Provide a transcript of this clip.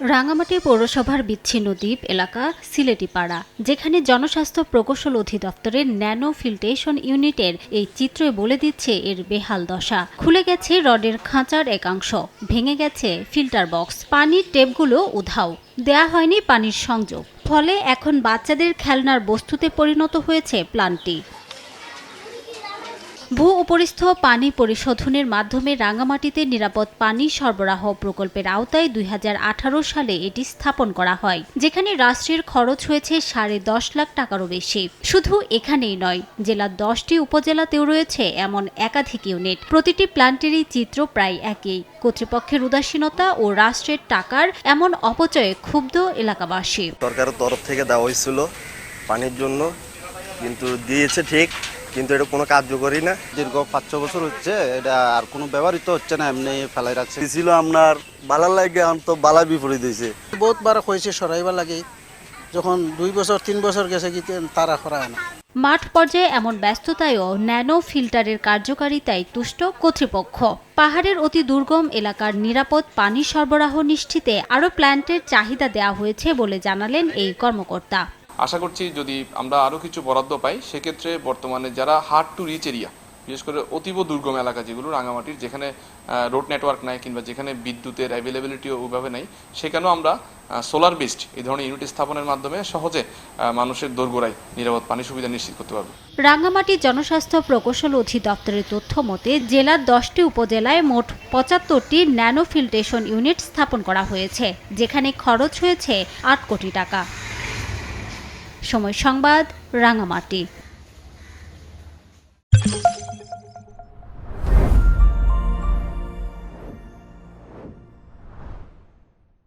রাঙামাটি পৌরসভার বিচ্ছিন্ন দ্বীপ এলাকা সিলেটিপাড়া, যেখানে জনস্বাস্থ্য প্রকৌশল অধিদপ্তরের ন্যানো ফিল্টেশন ইউনিটের এই চিত্রই বলে দিচ্ছে এর বেহাল দশা। খুলে গেছে রডের খাঁচার একাংশ, ভেঙে গেছে ফিল্টার বক্স, পানির টেপগুলো উধাও। দেয়া হয়নি পানির সংযোগ, ফলে এখন বাচ্চাদের খেলনার বস্তুতে পরিণত হয়েছে প্লান্টটি। ভূ উপরিস্থ পানি পরিশোধনের মাধ্যমে রাঙামাটিতে নিরাপদ পানি সরবরাহ প্রকল্পের আওতায় দুই হাজার আঠারো সালে এটি স্থাপন করা হয়, যেখানে রাষ্ট্রের খরচ হয়েছে সাড়ে দশ লাখ টাকারও বেশি। শুধু এখানেই নয় জেলার দশটি উপজেলাতেও রয়েছে এমন একাধিক ইউনিট। প্রতিটি প্ল্যান্টেরই চিত্র প্রায় একই। কর্তৃপক্ষের উদাসীনতা ও রাষ্ট্রের টাকার এমন অপচয়ে ক্ষুব্ধ এলাকাবাসী। সরকারের তরফ থেকে দেওয়া হয়েছিল পানির জন্য, কিন্তু দিয়েছে ঠিক কিন্তু এটা কোনো কার্যকরী না। দীর্ঘ পাঁচ ছ বছর হচ্ছে এটা আর কোনো ব্যবহৃত হচ্ছে না এমনি ফেলাই রাখছে। ছিল আপনার বালার লাগে এখন তো বালা বিপরীত হয়েছে। বহুত বার হয়েছে সরাইবার লাগে। যখন দুই বছর তিন বছর গেছে কি তারা করায় না। মাঠ পর্যায়ে এমন ব্যস্ততায়ও ন্যানো ফিল্টারের কার্যকারিতায় তুষ্ট কর্তৃপক্ষ। পাহাড়ের অতি দুর্গম এলাকার নিরাপদ পানি সরবরাহ নিশ্চিতে আরও প্ল্যান্টের চাহিদা দেওয়া হয়েছে বলে জানালেন এই কর্মকর্তা। আশা করছি যদি আমরা আরও কিছু বরাদ্দ পাই, সেক্ষেত্রে বর্তমানে যারা হার্ড টু রিচ এরিয়া বিশেষ করে অতীব দুর্গম এলাকা যেগুলো রাঙামাটির, যেখানে রোড নেটওয়ার্ক নাই কিংবা যেখানে বিদ্যুতের অ্যাভেলেবিলিটিও ওইভাবে নাই, সেখানেও আমরা সোলার বেসড এই ধরনের ইউনিট স্থাপনের মাধ্যমে সহজে মানুষের দোরগোড়ায় নিরাপদ পানি সুবিধা নিশ্চিত করতে পারবে। রাঙ্গামাটি জনস্বাস্থ্য প্রকৌশল অধিদপ্তরের তথ্য মতে, জেলার দশটি উপজেলায় মোট পঁচাত্তরটি ন্যানো ফিল্ট্রেশন ইউনিট স্থাপন করা হয়েছে, যেখানে খরচ হয়েছে আট কোটি টাকা। সময় সংবাদ রাঙ্গামাটি